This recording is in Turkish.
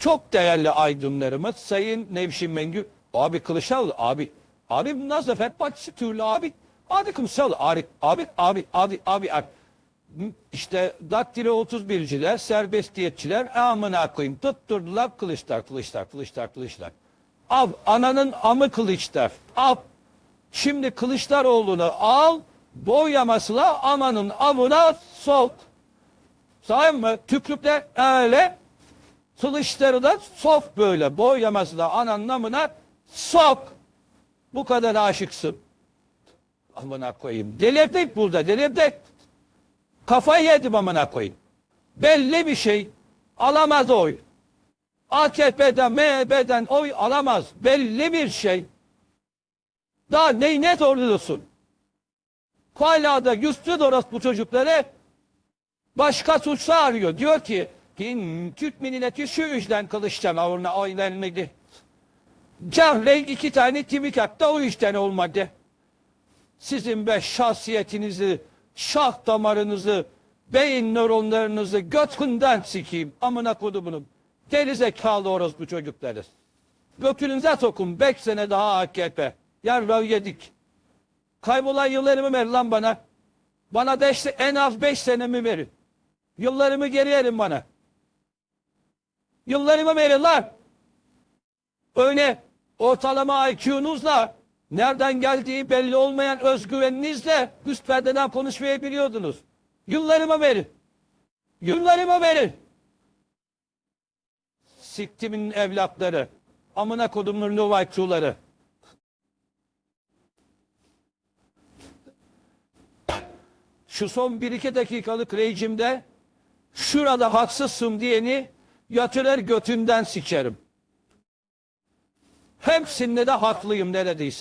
çok değerli aydınlarımız Sayın Nevşin Mengü abi Kılıçdaroğlu abi abi Zafer Partisi türlü abi abi Kılıçdaroğlu abi abi abi abi abi, abi. işte daktilo 31'ciler serbestiyetçiler amına koyayım tutturdular Kılıçlar Kılıçlar Kılıçlar Kılıçlar Al ananın amı Kılıçlar al şimdi Kılıçdaroğlu'nu al boyamasıyla amanın amına sok Sağ mı? Tükrükler öyle Kılıçları da sok böyle. Boyaması da ananın namına sok. Bu kadar aşıksın. Amına koyayım. Delirdik burada delirdik. Kafayı yedim amına koyayım. Belli bir şey alamaz oy. AKP'den MHP'den oy alamaz. Belli bir şey. Daha ney ne soruyorsun? Hala da yüzsüz bu çocukları başka suçlu arıyor. Diyor ki ki Türk milleti şu yüzden Kılıçdaroğlu'na oy vermedi. Cahle iki tane timik attı o yüzden olmadı. Sizin be şahsiyetinizi, şah damarınızı, beyin nöronlarınızı götünden sikeyim. Amına kodumunum. Geri zekalı orospu çocukları. Götünüze sokun. Beş sene daha AKP. Yarrağı yedik. Kaybolan yıllarımı ver lan bana. Bana beş, en az beş senemi verin. Yıllarımı geri verin bana. Yıllarımı verin lan. Öyle ortalama IQ'nuzla nereden geldiği belli olmayan özgüveninizle üst perdeden konuşmayabiliyordunuz. Yıllarımı verin. Yıllarımı verin. Siktimin evlatları. Amına kodumun IQ'ları. Şu son 1-2 dakikalık rejimde şurada haksızsın diyeni yatırır götünden sikerim. Hepsinde de haklıyım neredeyse.